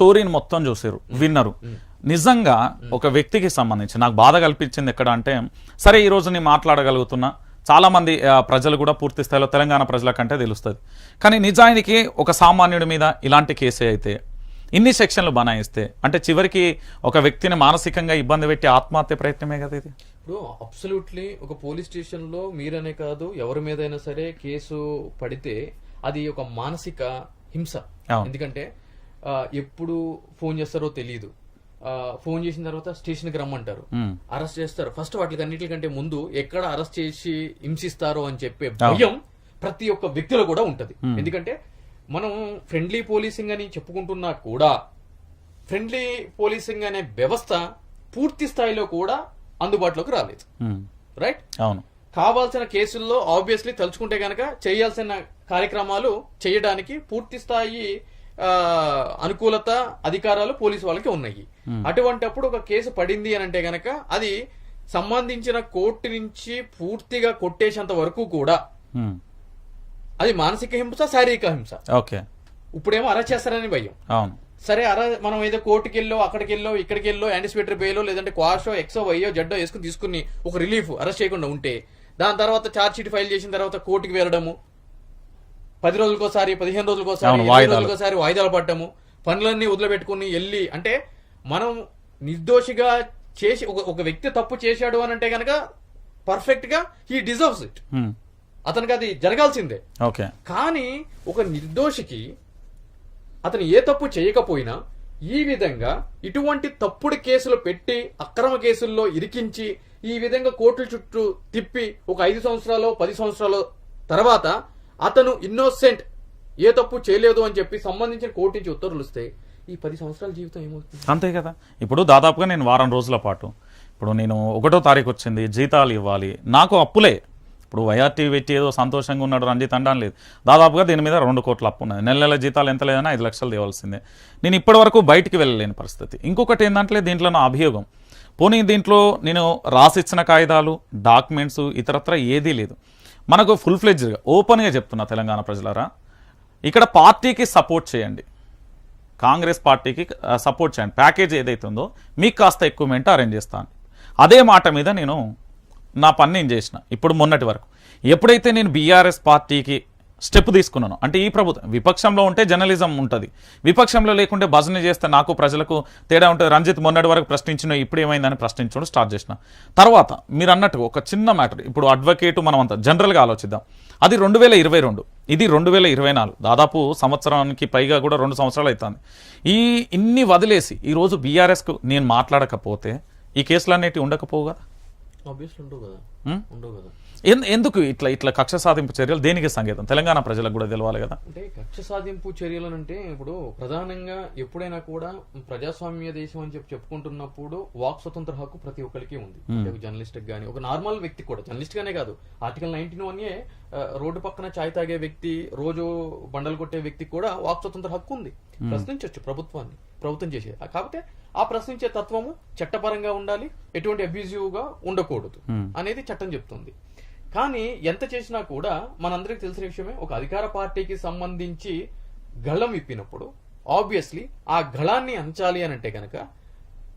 స్టోరీని మొత్తం చూసారు విన్నరు. నిజంగా ఒక వ్యక్తికి సంబంధించి నాకు బాధ కల్పించింది ఎక్కడ అంటే సరే ఈ రోజు నేను మాట్లాడగలుగుతున్నా. చాలా మంది ఆ, ప్రజలు కూడా పూర్తి స్థాయిలో తెలంగాణ ప్రజల కంటే తెలుస్తుంది. కానీ నిజానికి ఒక సామాన్యుడి మీద ఇలాంటి కేసే అయితే ఇన్ని సెక్షన్లు బనాయిస్తే అంటే చివరికి ఒక వ్యక్తిని మానసికంగా ఇబ్బంది పెట్టి ఆత్మహత్య ప్రయత్నమే కదా ఇది? ఇప్పుడు అబ్సల్యూట్లీ ఒక పోలీస్ స్టేషన్లో మీరనే కాదు ఎవరి మీదైనా సరే కేసు పడితే అది ఒక మానసిక హింస. ఎందుకంటే ఎప్పుడు ఫోన్ చేస్తారో తెలియదు ఫోన్ చేసిన తర్వాత స్టేషన్కి రమ్మంటారు. మ్మ్. అరెస్ట్ చేస్తారు. ఫస్ట్ వాటికి అన్నిటికంటే ముందు ఎక్కడ అరెస్ట్ చేసి హింసిస్తారో అని చెప్పే భయం ప్రతి ఒక్క వ్యక్తిలో కూడా ఉంటది. ఎందుకంటే మనం ఫ్రెండ్లీ పోలీసింగ్ అని చెప్పుకుంటున్నా కూడా ఫ్రెండ్లీ పోలీసింగ్ అనే వ్యవస్థ పూర్తి స్థాయిలో కూడా అందుబాటులోకి రాలేదు. రైట్? అవును. కావాల్సిన కేసుల్లో ఆబ్వియస్లీ తలుచుకుంటే గనక చేయాల్సిన కార్యక్రమాలు చేయడానికి పూర్తి స్థాయి అనుకూలత అధికారాలు పోలీసు వాళ్ళకి ఉన్నాయి. అటువంటప్పుడు ఒక కేసు పడింది అని అంటే గనక అది సంబంధించిన కోర్టు నుంచి పూర్తిగా కొట్టేసేంత వరకు కూడా అది మానసిక హింస శారీరక హింస. ఓకే. ఇప్పుడేమో అరెస్ట్ చేస్తారని భయం. అవును. సరే అర మనం ఏదో కోర్టుకి వెళ్ళో అక్కడికి వెళ్ళో ఇక్కడికి వెళ్ళో యాంటిసిపేటరీ బెయిలో లేదంటే క్వాషో ఎక్సో వైయో జడ్డో వేసుకుని తీసుకుని ఒక రిలీఫ్ అరెస్ట్ చేయకుండా ఉంటే దాని తర్వాత ఛార్జ్ షీట్ ఫైల్ చేసిన తర్వాత కోర్టుకి వెళ్ళడము పది రోజులకోసారి పదిహేను రోజులకోసారి. రోజులకోసారి వాయిదాలు పడ్డము. పనులన్నీ వదిలిపెట్టుకుని వెళ్ళి అంటే మనం నిర్దోషిగా చేసి ఒక వ్యక్తి తప్పు చేశాడు అని అంటే గనక పర్ఫెక్ట్గా హీ డిజర్వ్స్ ఇట్. అతనికి అది జరగాల్సిందే. ఓకే. కానీ ఒక నిర్దోషికి అతను ఏ తప్పు చేయకపోయినా ఈ విధంగా ఇటువంటి తప్పుడు కేసులు పెట్టి అక్రమ కేసుల్లో ఇరికించి ఈ విధంగా కోర్టుల చుట్టూ తిప్పి ఒక ఐదు సంవత్సరాలు పది సంవత్సరాల తర్వాత అతను ఇన్నోసెంట్ ఏ తప్పు చేయలేదు అని చెప్పి సంబంధించిన కోర్టు నుంచి ఉత్తర్వులు వస్తే ఈ పది సంవత్సరాల జీవితం ఏమవుతుంది? అంతే కదా. ఇప్పుడు దాదాపుగా నేను వారం రోజుల పాటు ఇప్పుడు నేను ఒకటో తారీఖు వచ్చింది జీతాలు ఇవ్వాలి నాకు అప్పులే. ఇప్పుడు వైఆర్టీ పెట్టి ఏదో సంతోషంగా ఉన్నాడు రంజిత్ అనడం లేదు. దాదాపుగా దీని మీద రెండు కోట్ల అప్పు ఉన్నది. నెల నెల జీతాలు ఎంత లేదన్నా ఐదు లక్షలు ఇవ్వాల్సిందే నేను ఇప్పటివరకు బయటికి వెళ్ళలేని పరిస్థితి. ఇంకొకటి ఏంటంటే దీంట్లో నా అభియోగం. పోనీ దీంట్లో నేను రాసిచ్చిన కాగితాలు డాక్యుమెంట్స్ ఇతరత్ర ఏదీ లేదు. మనకు ఫుల్ ఫ్లెడ్జ్గా ఓపెన్గా చెప్తున్నా తెలంగాణ ప్రజలరా. ఇక్కడ పార్టీకి సపోర్ట్ చేయండి. కాంగ్రెస్ పార్టీకి సపోర్ట్ చేయండి. ప్యాకేజ్ ఏదైతే ఉందో మీకు కాస్త ఎక్కువ మెంట అరేంజ్ చేస్తాను. అదే మాట మీద నేను నా పని నేను చేసిన? ఇప్పుడు మొన్నటి వరకు. ఎప్పుడైతే నేను బీఆర్ఎస్ పార్టీకి స్టెప్ తీసుకున్నాను. అంటే ఈ ప్రభుత్వం విపక్షంలో ఉంటే జర్నలిజం ఉంటుంది. విపక్షంలో లేకుంటే భజన చేస్తే నాకు ప్రజలకు తేడా ఉంటుంది. రంజిత్ మొన్నటి వరకు ప్రశ్నించిన ఇప్పుడు ఏమైందని ప్రశ్నించడం స్టార్ట్ చేసిన. తర్వాత మీరు అన్నట్టు ఒక చిన్న మ్యాటర్ ఇప్పుడు అడ్వకేట్ మనం అంతా జనరల్గా ఆలోచిద్దాం. అది రెండు వేల ఇరవై రెండు ఇది రెండు వేల ఇరవై నాలుగు. దాదాపు సంవత్సరానికి పైగా కూడా రెండు సంవత్సరాలు అవుతుంది ఈ ఇన్ని వదిలేసి ఈరోజు బీఆర్ఎస్కు నేను మాట్లాడకపోతే ఈ కేసులు అనేటివి ఉండకపోవు కదా. ఉండవు కదా. ఎందుకు ఇట్లా ఇట్లా కక్ష సాధింపు చర్యలు దేనికి సంకేతం? తెలంగాణ ప్రజలకు కూడా తెలవాలి కదా. అంటే కక్ష సాధింపు చర్యలు అంటే ఇప్పుడు ప్రధానంగా ఎప్పుడైనా కూడా ప్రజాస్వామ్య దేశం అని చెప్పి చెప్పుకుంటున్నప్పుడు వాక్ స్వతంత్ర హక్కు ప్రతి ఒక్కరికి ఉంది. ఒక జర్నలిస్ట్ గానీ ఒక నార్మల్ వ్యక్తి కూడా జర్నలిస్ట్ గానే కాదు. Article nineteen one A road పక్కన చాయ్ తాగే వ్యక్తి రోజు బండలు కొట్టే వ్యక్తికి కూడా వాక్ స్వతంత్ర హక్కు ఉంది. ప్రశ్నించవచ్చు ప్రభుత్వాన్ని ప్రభుత్వం చేసే. కాకపోతే ఆ ప్రశ్నించే తత్వము చట్టపరంగా ఉండాలి ఎటువంటి అబ్యూజివ్గా ఉండకూడదు అనేది చట్టం చెప్తుంది. కానీ ఎంత చేసినా కూడా మనందరికి తెలిసిన విషయమే ఒక అధికార పార్టీకి సంబంధించి గళం ఇప్పినప్పుడు ఆబ్వియస్లీ ఆ గళాన్ని అంచాలి అని అంటే గనక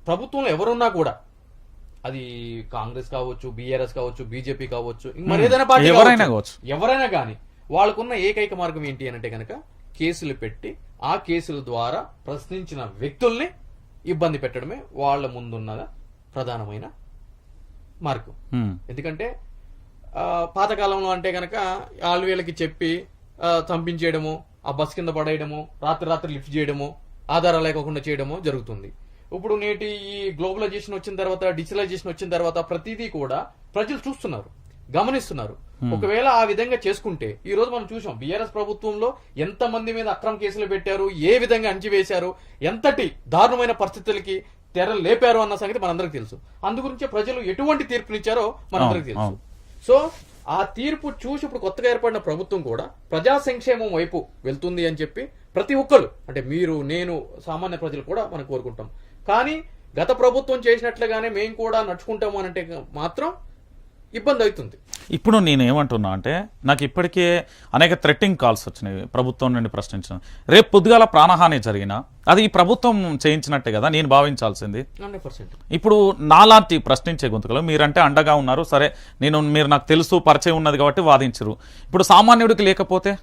ప్రభుత్వంలో ఎవరున్నా కూడా అది కాంగ్రెస్ కావచ్చు బీఆర్ఎస్ కావచ్చు బీజేపీ కావచ్చు మరి ఏదైనా పార్టీ ఎవరైనా కావచ్చు. ఎవరైనా కానీ వాళ్ళకున్న ఏకైక మార్గం ఏంటి అని అంటే గనక కేసులు పెట్టి ఆ కేసుల ద్వారా ప్రశ్నించిన వ్యక్తుల్ని ఇబ్బంది పెట్టడమే వాళ్ళ ముందున్న ప్రధానమైన మార్గం. ఎందుకంటే పాతకాలంలో అంటే గనక వాళ్ళు వీళ్ళకి చెప్పి చంపించేయడము ఆ బస్ కింద పడేయడము రాత్రి రాత్రి లిఫ్ట్ చేయడము ఆధారాలు లేకుండా చేయడము జరుగుతుంది. ఇప్పుడు నేటి ఈ గ్లోబలైజేషన్ వచ్చిన తర్వాత డిజిటలైజేషన్ వచ్చిన తర్వాత ప్రతిదీ కూడా ప్రజలు చూస్తున్నారు గమనిస్తున్నారు. ఒకవేళ ఆ విధంగా చేసుకుంటే ఈ రోజు మనం చూసాం బీఆర్ఎస్ ప్రభుత్వంలో ఎంత మంది మీద అక్రమ కేసులు పెట్టారు ఏ విధంగా అణచివేశారు ఎంతటి దారుణమైన పరిస్థితులకి తెర లేపారు అన్న సంగతి మనందరికి తెలుసు. అందుగురించే ప్రజలు ఎటువంటి తీర్పునిచ్చారో మనందరికి తెలుసు. సో ఆ తీర్పు చూసి ఇప్పుడు కొత్తగా ఏర్పడిన ప్రభుత్వం కూడా ప్రజా సంక్షేమం వైపు వెళ్తుంది అని చెప్పి ప్రతి ఒక్కరు అంటే మీరు నేను సామాన్య ప్రజలు కూడా మనం కోరుకుంటాం. కానీ గత ప్రభుత్వం చేసినట్లుగానే మేము కూడా నడుచుకుంటాము అని అంటే మాత్రం ఇబ్బంది అవుతుంది. ఇప్పుడు నేను ఏమంటున్నా అంటే నాకు ఇప్పటికే అనేక థ్రెట్టింగ్ కాల్స్ వచ్చినాయి. ప్రభుత్వం నుండి ప్రశ్నించిన. రేపు పొద్దుగాల ప్రాణహాని జరిగినా అది ఈ ప్రభుత్వం చేయించినట్టే కదా నేను భావించాల్సింది. ఇప్పుడు నాలాంటి ప్రశ్నించే గొంతుకలు మీరంటే అండగా ఉన్నారు సరే నేను మీరు నాకు తెలుసు పరిచయం ఉన్నది కాబట్టి వాదించరు. ఇప్పుడు సామాన్యుడికి లేకపోతే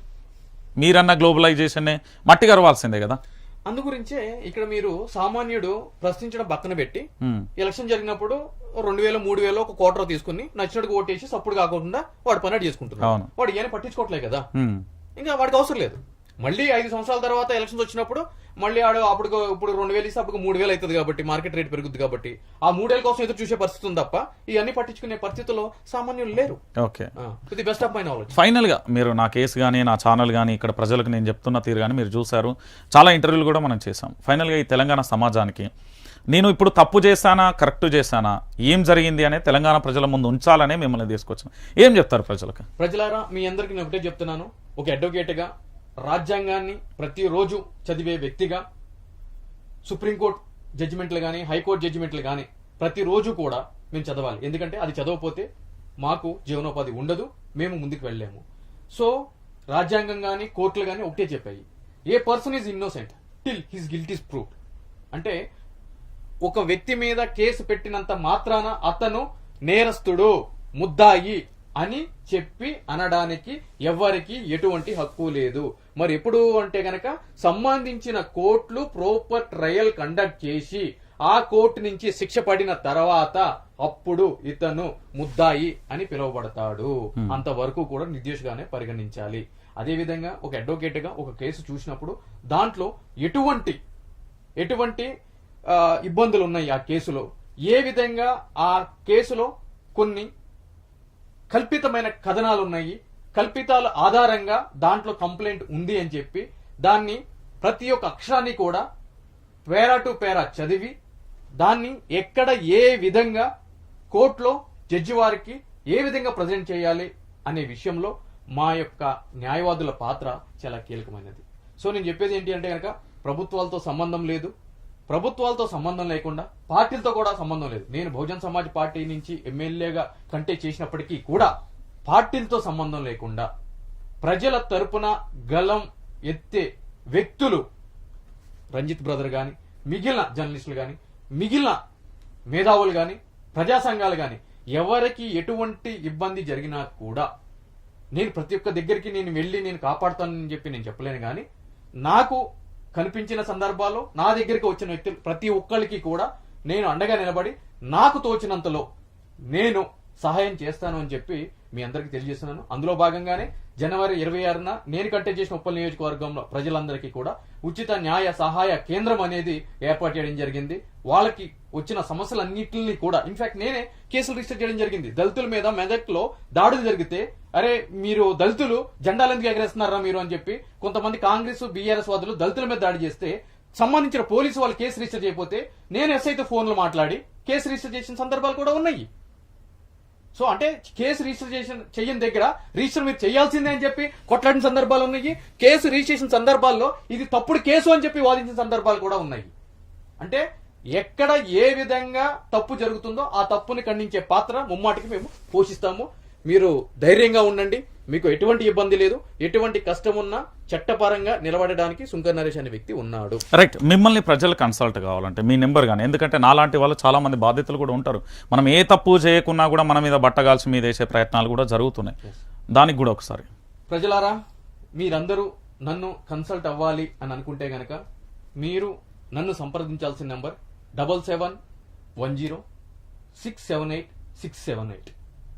మీరన్న గ్లోబలైజేషన్నే మట్టి గరవాల్సిందే కదా. అందు గురించే ఇక్కడ మీరు సామాన్యుడు ప్రశ్నించడం పక్కన పెట్టి ఉమ్, ఎలక్షన్ జరిగినప్పుడు రెండు వేల మూడు వేలు ఒక కోటర్ తీసుకుని నచ్చినట్టు ఓటేసి సప్పుడు కాకుండా వాడు పని చేసుకుంటున్నాడు. వాడు ఏమైనా పట్టించుకోవట్లేదు కదా ఉమ్. ఇంకా వాడికి అవసరం లేదు మళ్ళీ ఐదు సంవత్సరాల తర్వాత ఎలక్షన్స్ వచ్చినప్పుడు మళ్ళీ ఆడు అప్పుడు ఇప్పుడు రెండు వేలు ఇస్తే అప్పుడు మూడు వేలు అవుతుంది కాబట్టి మార్కెట్ రేట్ పెరుగుద్ది కాబట్టి ఆ మూడేళ్ళ కోసం ఎదురు చూసే పరిస్థితి ఉంది తప్ప ఇవన్నీ పట్టించుకునే పరిస్థితుల్లో సామాన్యులు లేరు. ఓకే. ఇది బెస్ట్ ఆఫ్ మై నాలెడ్జ్ ఫైనల్గా మీరు నా కేసు కానీ నా ఛానల్ కానీ ఇక్కడ ప్రజలకు నేను చెప్తున్న తీరు కానీ మీరు చూశారు. చాలా ఇంటర్వ్యూలు కూడా మనం చేసాం ఫైనల్గా ఈ తెలంగాణ సమాజానికి నేను ఇప్పుడు తప్పు చేశానా కరెక్ట్ చేశానా ఏం జరిగింది అనే తెలంగాణ ప్రజల ముందు ఉంచాలనే మిమ్మల్ని తీసుకొచ్చాను ఏం చెప్తారు ప్రజలకు? ప్రజలారా మీ అందరికి నేను ఒకటే చెప్తున్నాను. ఒక అడ్వకేట్గా రాజ్యాంగాన్ని ప్రతిరోజు చదివే వ్యక్తిగా సుప్రీంకోర్టు జడ్జిమెంట్లు కానీ హైకోర్టు జడ్జిమెంట్లు కానీ ప్రతిరోజు కూడా మేము చదవాలి. ఎందుకంటే అది చదవకపోతే మాకు జీవనోపాధి ఉండదు మేము ముందుకు వెళ్ళలేము. సో రాజ్యాంగం కానీ కోర్టులు కానీ ఒకటే చెప్పాయి. A person is innocent till his guilt is proof అంటే ఒక వ్యక్తి మీద కేసు పెట్టినంత మాత్రాన అతను నేరస్తుడు ముద్దాయి. అని చెప్పి అనడానికి ఎవ్వరికి ఎటువంటి హక్కు లేదు. మరి ఎప్పుడు అంటే గనక సంబంధించిన కోర్టులు ప్రోపర్ ట్రయల్ కండక్ట్ చేసి ఆ కోర్టు నుంచి శిక్ష పడిన తర్వాత అప్పుడు ఇతను ముద్దాయి అని పిలువబడతాడు. అంతవరకు కూడా నిర్దేశగానే పరిగణించాలి. అదేవిధంగా ఒక అడ్వకేట్గా ఒక కేసు చూసినప్పుడు దాంట్లో ఎటువంటి ఎటువంటి ఇబ్బందులు ఉన్నాయి ఆ కేసులో? ఏ విధంగా ఆ కేసులో కొన్ని కల్పితమైన కథనాలు ఉన్నాయి కల్పితాల ఆధారంగా దాంట్లో కంప్లైంట్ ఉంది అని చెప్పి దాన్ని ప్రతి ఒక్క అక్షరాన్ని కూడా పేరా టు పేరా చదివి దాన్ని ఎక్కడ ఏ విధంగా కోర్టులో జడ్జి వారికి ఏ విధంగా ప్రజెంట్ చేయాలి అనే విషయంలో మా యొక్క న్యాయవాదుల పాత్ర చాలా కీలకమైనది. సో నేను చెప్పేది ఏంటి అంటే కనుక ప్రభుత్వాలతో సంబంధం లేదు. ప్రభుత్వాలతో సంబంధం లేకుండా పార్టీలతో కూడా సంబంధం లేదు. నేను బహుజన్ సమాజ్ పార్టీ నుంచి ఎమ్మెల్యేగా కంటే చేసినప్పటికీ కూడా పార్టీలతో సంబంధం లేకుండా ప్రజల తరపున గలం ఎత్తే వ్యక్తులు రంజిత్ బ్రదర్ గాని మిగిలిన జర్నలిస్టులు గాని మిగిలిన మేధావులు గాని ప్రజా సంఘాలు గాని ఎవరికి ఎటువంటి ఇబ్బంది జరిగినా కూడా నేను ప్రతి ఒక్క దగ్గరికి నేను వెళ్ళి నేను కాపాడుతానని చెప్పి నేను చెప్పలేను కానీ నాకు కనిపించిన సందర్భాల్లో నా దగ్గరికి వచ్చిన వ్యక్తులు ప్రతి ఒక్కరికి కూడా నేను అండగా నిలబడి నాకు తోచినంతలో నేను సహాయం చేస్తాను అని చెప్పి మీ అందరికీ తెలియజేస్తున్నాను. అందులో భాగంగానే జనవరి ఇరవై ఆరున నేను కట్టే చేసిన ఉప్పల్ నియోజకవర్గంలో ప్రజలందరికీ కూడా ఉచిత న్యాయ సహాయ కేంద్రం అనేది ఏర్పాటు చేయడం జరిగింది. వాళ్ళకి వచ్చిన సమస్యలన్నింటినీ కూడా. ఇన్ఫాక్ట్ నేనే కేసులు రిజిస్టర్ చేయడం జరిగింది. దళితుల మీద మెదక్లో దాడులు జరిగితే అరే మీరు దళితులు జెండాలు ఎందుకు ఎగరేస్తున్నారా మీరు అని చెప్పి కొంతమంది కాంగ్రెస్ బీఆర్ఎస్ వాదులు దళితుల మీద దాడి చేస్తే సంబంధించిన పోలీసు వాళ్ళు కేసు రిజిస్టర్ చేయకపోతే నేను ఎస్ఐతో ఫోన్లు మాట్లాడి కేసు రిజిస్టర్ చేసిన సందర్భాలు కూడా ఉన్నాయి. సో అంటే కేసు రిజిస్ట్రేషన్ చెయ్యని దగ్గర రిజిస్టర్ మీరు చేయాల్సిందే అని చెప్పి కొట్లాడిన సందర్భాలు ఉన్నాయి. కేసు రిజిస్ట్రేషన్ సందర్భాల్లో ఇది తప్పుడు కేసు అని చెప్పి వాదించిన సందర్భాలు కూడా ఉన్నాయి. అంటే ఎక్కడ ఏ విధంగా తప్పు జరుగుతుందో ఆ తప్పుని ఖండించే పాత్ర ముమ్మాటికి మేము పోషిస్తాము. మీరు ధైర్యంగా ఉండండి. మీకు ఎటువంటి ఇబ్బంది లేదు. ఎటువంటి కష్టం ఉన్నా చట్టపరంగా నిలబడడానికి సుంకర్ నరేష్ అనే వ్యక్తి ఉన్నాడు. రైట్ మిమ్మల్ని ప్రజలు కన్సల్ట్ కావాలంటే మీ నెంబర్ కానీ ఎందుకంటే నాలాంటి వాళ్ళు చాలా మంది బాధితులు కూడా ఉంటారు. మనం ఏ తప్పు చేయకున్నా కూడా మన మీద బట్టగాల్సి మీద వేసే ప్రయత్నాలు కూడా జరుగుతున్నాయి. దానికి కూడా ఒకసారి. ప్రజలారా మీరందరూ నన్ను కన్సల్ట్ అవ్వాలి అని అనుకుంటే గనక మీరు నన్ను సంప్రదించాల్సిన number double seven one zero six seven eight six seven eight.